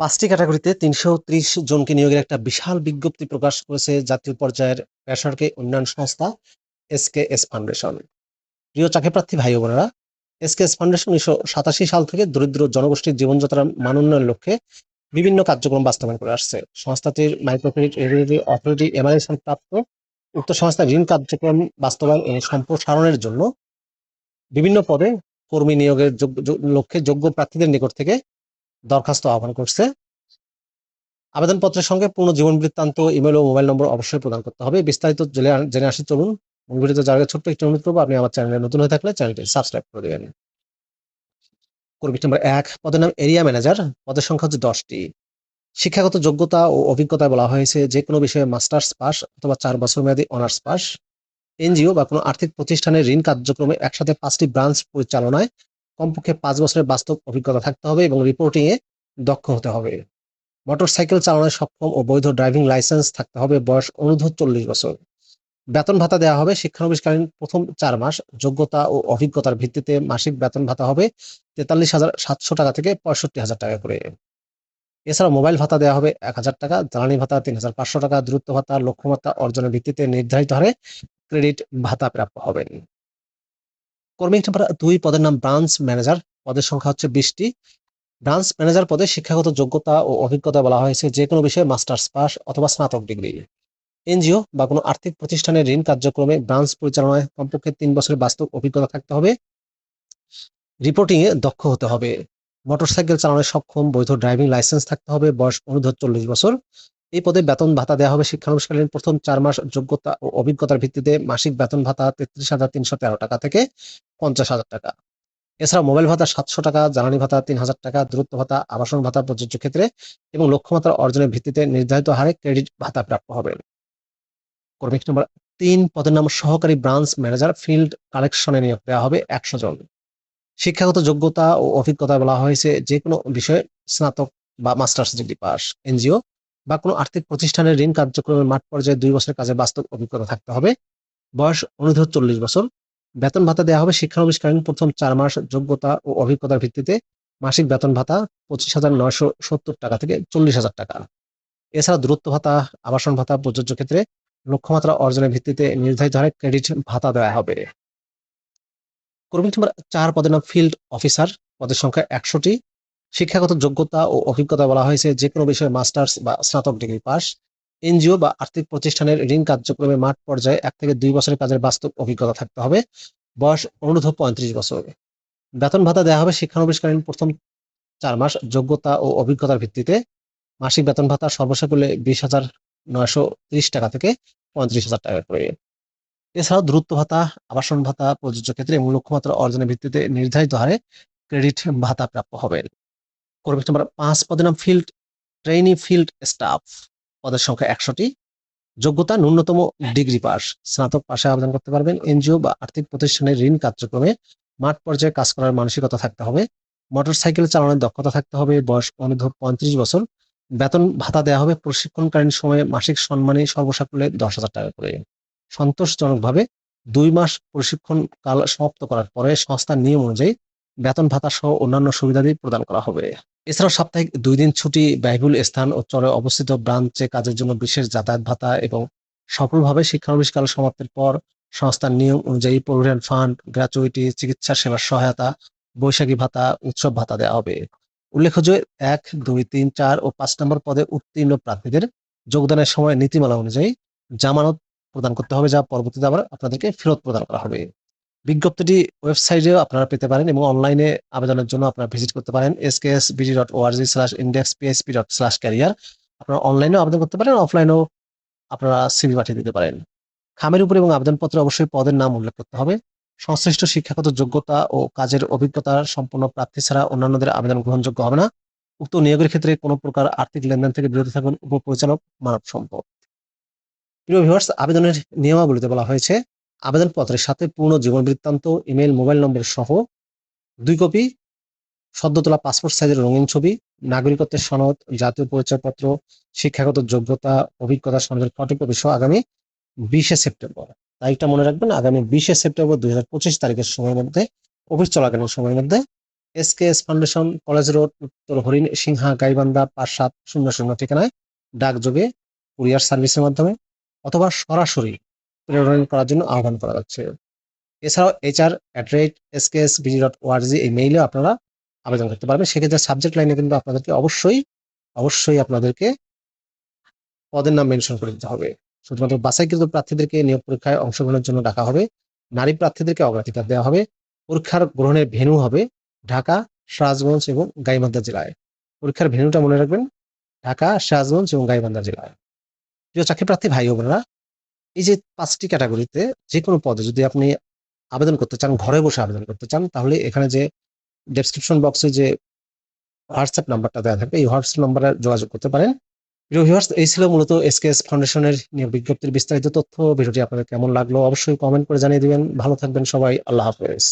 পাঁচটি ক্যাটাগরিতে তিনশো ত্রিশ জনকে নিয়োগের একটা বিশাল বিজ্ঞপ্তি প্রকাশ করেছে জাতীয় পর্যায়ের বেসরকারি উন্নয়ন সংস্থা এসকে এস ফাউন্ডেশন। প্রিয় চাকরি প্রার্থী ভাই বোনেরা এসকেএস ফাউন্ডেশন উনিশশো সাতাশি সাল থেকে দরিদ্র জনগোষ্ঠীর জীবনযাত্রার মান উন্নয়নের লক্ষ্যে বিভিন্ন কার্যক্রম বাস্তবায়ন করে আসছে। সংস্থাটির মাইক্রোক্রেডিট রেগুলেটরি অথরিটি এমারেশন প্রাপ্ত উক্ত সংস্থার ঋণ কার্যক্রম বাস্তবায়ন এবং সম্প্রসারণের জন্য বিভিন্ন পদে কর্মী নিয়োগের লক্ষ্যে যোগ্য প্রার্থীদের নিকট থেকে দরখাস্ত আহ্বান করছে। আবেদনপত্রের সঙ্গে পূর্ণ জীবন বৃত্তান্ত, ইমেল ও মোবাইল নম্বর অবশ্যই প্রদান করতে হবে। বিস্তারিত জেনে আসি চলুন ভিডিওতে যাওয়ার ছোট্ট একটি অনুরোধ করব, আপনি আমার চ্যানেলে নতুন হয়ে থাকলে চ্যানেলটি সাবস্ক্রাইব করে দেবেন। কর্মী নাম্বার এক, পদের নাম এরিয়া ম্যানেজার, পদের সংখ্যা হচ্ছে দশটি। শিক্ষাগত যোগ্যতা ও অভিজ্ঞতায় বলা হয়েছে যে কোনো বিষয়ে মাস্টার্স পাস অথবা চার বছর মেয়াদী অনার্স পাস। এনজিও বা কোনো আর্থিক প্রতিষ্ঠানের ঋণ কার্যক্রমে একসাথে পাঁচটি ব্রাঞ্চ পরিচালনায় কমপক্ষে পাঁচ বছরের বাস্তব অভিজ্ঞতা থাকতে হবে এবং রিপোর্টিং এ দক্ষ হতে হবে। মোটরসাইকেল চালানোর সক্ষম ও বৈধ ড্রাইভিং লাইসেন্স থাকতে হবে বয়স অনুর্ধ্ব চল্লিশ বছর। বেতন ভাতা দেওয়া হবে শিক্ষানবিশকালীন প্রথম চার মাস। যোগ্যতা ও অভিজ্ঞতার ভিত্তিতে মাসিক বেতন ভাতা হবে তেতাল্লিশ হাজার সাতশো টাকা থেকে পঁয়ষট্টি হাজার টাকা করে। এছাড়া মোবাইল ভাতা দেওয়া হবে এক হাজার টাকা, জ্বালানি ভাতা তিন হাজার পাঁচশো টাকা দূরত্ব ভাতা, লক্ষ্যমাত্রা অর্জনের ভিত্তিতে নির্ধারিত হারে ক্রেডিট ভাতা প্রাপ্য হবেন। কর্মী নাম্বার দুই পদের নাম ব্রাঞ্চ ম্যানেজার পদের সংখ্যা হচ্ছে বিশটি। ব্রাঞ্চ ম্যানেজার পদে শিক্ষাগত যোগ্যতা ও অভিজ্ঞতা বলা হয়েছে যে কোনো বিষয়ে মাস্টার্স পাস অথবা স্নাতক ডিগ্রি এনজিও বা কোনো আর্থিক প্রতিষ্ঠানের ঋণ কার্যক্রমে ব্রাঞ্চ পরিচালনায় কমপক্ষে তিন বছরের বাস্তব অভিজ্ঞতা থাকতে হবে। রিপোর্টিংয়ে দক্ষ হতে হবে। মোটরসাইকেল চালানোয় সক্ষম বৈধ ড্রাইভিং লাইসেন্স থাকতে হবে। বয়স অনুর্ধ্ব চল্লিশ বছর। এই পদে বেতন ভাতা দেওয়া হবে শিক্ষানুষ্ঠালীন প্রথম চার মাস যোগ্যতা ও অভিজ্ঞতার ভিত্তিতে মাসিক বেতন ভাতা তেত্রিশ হাজার তিনশো তেরো টাকা থেকে পঞ্চাশ হাজার টাকা। এছাড়া মোবাইল ভাতা সাতশো টাকা, জ্বালানি ভাতা তিন হাজার টাকা, দূরত্ব ভাতা, আবাসন ভাতা প্রযোজ্য ক্ষেত্রে এবং লক্ষ্যমাত্রা অর্জনের ভিত্তিতে নির্ধারিত হারে ক্রেডিট ভাতা প্রাপ্য হবে কর্মী নম্বর তিন, পদের নাম সহকারী ব্রাঞ্চ ম্যানেজার, ফিল্ড কালেকশনে নিয়োগ দেওয়া হবে একশো জন। শিক্ষাগত যোগ্যতা ও অভিজ্ঞতা বলা হয়েছে যে কোনো বিষয়ে স্নাতক বা মাস্টার্স ডিগ্রি পাস। এনজিও বা কোনো আর্থিক প্রতিষ্ঠানের ঋণ কার্যক্রমের মাঠ পর্যায়ে দুই বছরের কাজে বাস্তব অভিজ্ঞতা থাকতে হবে। বয়স অনুর্ধ্ব চল্লিশ বছর। বেতন ভাতা দেওয়া হবে শিক্ষা শিক্ষানবিষ্কালীন প্রথম চার মাস যোগ্যতা ও অভিজ্ঞতার ভিত্তিতে। মাসিক বেতন ভাতা পঁচিশ হাজার নয়শো সত্তর টাকা থেকে চল্লিশ হাজার টাকা। এছাড়া দূরত্ব ভাতা, আবাসন ভাতা, প্রযোজ্য ক্ষেত্রে লক্ষ্যমাত্রা অর্জনের ভিত্তিতে নির্ধারিত হারে ক্রেডিট ভাতা দেওয়া হবে। কর্মী নম্বর চার পদের নাম ফিল্ড অফিসার। পদের সংখ্যা একশোটি। শিক্ষাগত যোগ্যতা ও অভিজ্ঞতা বলা হয়েছে যে কোনো বিষয়ে মাস্টার্স বা স্নাতক ডিগ্রি পাস। এনজিও বা আর্থিক প্রতিষ্ঠানের ঋণ কার্যক্রমে মাঠ পর্যায়ে এক থেকে দুই বছরের কাজের বাস্তব অভিজ্ঞতা থাকতে হবে। বয়স অনুরোধ পঁয়ত্রিশ বছর। বেতন ভাতা দেওয়া হবে শিক্ষানবিষ্কালীন প্রথম চার মাস যোগ্যতা ও অভিজ্ঞতার ভিত্তিতে। মাসিক বেতন ভাতা সর্বশেষ করলে বিশ হাজার নয়শো ত্রিশ টাকা থেকে পঁয়ত্রিশ হাজার টাকা করে। এছাড়াও দূরত্ব ভাতা, আবাসন ভাতা, প্রযোজ্য ক্ষেত্রে এবং লক্ষ্যমাত্রা অর্জনের ভিত্তিতে নির্ধারিত হারে ক্রেডিট ভাতা প্রাপ্য হবেন কর্মী নম্বর পাঁচ পদের নাম ফিল্ড ট্রেইনি ফিল্ড স্টাফ পদের সংখ্যা একশোটি। যোগ্যতা ন্যূনতম ডিগ্রি পাস স্নাতক পাশে আবেদন করতে পারবেন। এনজিও বা আর্থিক প্রতিষ্ঠানের ঋণ কার্যক্রমে মাঠ পর্যায়ে কাজ করার মানসিকতা থাকতে হবে। মোটরসাইকেল চালানোর দক্ষতা থাকতে হবে। বয়স অনুর্ধ্ব পঁয়ত্রিশ বছর। বেতন ভাতা দেওয়া হবে প্রশিক্ষণকালীন সময়ে মাসিক সম্মানে সর্বসাকুল্যে দশ হাজার টাকা করে। সন্তোষজনকভাবে দুই মাস প্রশিক্ষণ কাল সমাপ্ত করার পরে সংস্থার নিয়ম অনুযায়ী বেতন ভাতা সহ অন্যান্য সুবিধাদি প্রদান করা হবে। এছাড়াও সাপ্তাহিক দুই দিন ছুটি ব্যয়বহুল স্থান ও চরে অবস্থিত ব্রাঞ্চে কাজের জন্য বিশেষ যাতায়াত ভাতা এবং সফলভাবে শিক্ষানবিষ্কাল সমাপ্তির পর সংস্থার নিয়ম অনুযায়ী প্রভিডেন্ট ফান্ড, গ্র্যাচুইটি, চিকিৎসা সেবার সহায়তা, বৈশাখী ভাতা, উৎসব ভাতা দেওয়া হবে। উল্লেখ্য যে এক, দুই, তিন, চার ও পাঁচ নম্বর পদে উত্তীর্ণ প্রার্থীদের যোগদানের সময় নীতিমালা অনুযায়ী জামানত প্রদান করতে হবে যা পরবর্তীতে আবার আপনাদেরকে ফেরত প্রদান করা হবে। বিজ্ঞপ্তিটি ওয়েবসাইটেও আপনারা পেতে পারেন এবং অনলাইনে আবেদনের জন্য আপনারা ভিজিট করতে পারেন SKS BD dot ORG slash index PSP dot slash career আপনারা অনলাইনেও আবেদন করতে পারেন, অফলাইনেও আপনারা সিভি পাঠিয়ে দিতে পারেন। খামের উপর এবং আবেদনপত্রে অবশ্যই পদের নাম উল্লেখ করতে হবে। সংশ্লিষ্ট শিক্ষাগত যোগ্যতা ও কাজের অভিজ্ঞতা সম্পন্ন প্রার্থী ছাড়া অন্যান্যদের আবেদন গ্রহণযোগ্য হবে না। উক্ত নিয়োগের ক্ষেত্রে কোনো প্রকার আর্থিক লেনদেন থেকে বিরত থাকুন। উপপরিচালক মানব সম্পদ প্রিয় ভিউয়ার্স আবেদনের নিয়মাবলীতে বলা হয়েছে আবেদনপত্রের সাথে পূর্ণ জীবন বৃত্তান্ত ইমেল, মোবাইল নম্বর সহ দুই কপি সদ্য তোলা পাসপোর্ট সাইজের রঙিন ছবি, নাগরিকত্বের সনদ, জাতীয় পরিচয়পত্র, শিক্ষাগত যোগ্যতা, অভিজ্ঞতা সনদের ফটোকপি সহ আগামী বিশে সেপ্টেম্বর। তারিখটা মনে রাখবেন, আগামী বিশে সেপ্টেম্বর দুই হাজার পঁচিশ তারিখের সময়ের মধ্যে, অফিস চলাকালীন সময়ের মধ্যে S K S foundation, college road, উত্তর হরিণ, সিংহা, গাইবান্ধা পাঁচ সাত শূন্য শূন্য ঠিকানায় ডাকযোগে কুরিয়ার সার্ভিসের মাধ্যমে অথবা সরাসরি প্রেরণ করার জন্য আহ্বান করা যাচ্ছে এছাড়াও HR at rate SKS BG dot ORG এই মেইলে আপনারা আবেদন করতে পারবেন। সেক্ষেত্রে সাবজেক্ট লাইনে কিন্তু আপনাদেরকে অবশ্যই অবশ্যই আপনাদেরকে পদের নাম মেনশন করে দিতে হবে। শুধুমাত্র বাছাইকৃত প্রার্থীদেরকে নিয়োগ পরীক্ষায় অংশগ্রহণের জন্য ডাকা হবে। নারী প্রার্থীদেরকে অগ্রাধিকার দেওয়া হবে। পরীক্ষার গ্রহণের ভেন্যু হবে ঢাকা, সিরাজগঞ্জ এবং গাইবান্ধা জেলায়। পরীক্ষার ভেন্যুটা মনে রাখবেন, ঢাকা, সিরাজগঞ্জ এবং গাইবান্ধা জেলায়। প্রিয় চাকরি প্রার্থী, ভাই বোনেরা এই যে পাঁচটি ক্যাটাগরিতে যে কোনো পদে যদি আপনি আবেদন করতে চান, ঘরে বসে আবেদন করতে চান, তাহলে এখানে যে ডেসক্রিপশন বক্সে যে হোয়াটসঅ্যাপ নাম্বারটা দেওয়া থাকবে, এই হোয়াটসঅ্যাপ নাম্বারে যোগাযোগ করতে পারেন। এই ছিল মূলত এসকেএস ফাউন্ডেশনের নিয়োগ বিজ্ঞপ্তির বিস্তারিত তথ্য। ভিডিওটি আপনাদের কেমন লাগল অবশ্যই কমেন্ট করে জানিয়ে দিবেন। ভালো থাকবেন সবাই। আল্লাহ হাফেজ।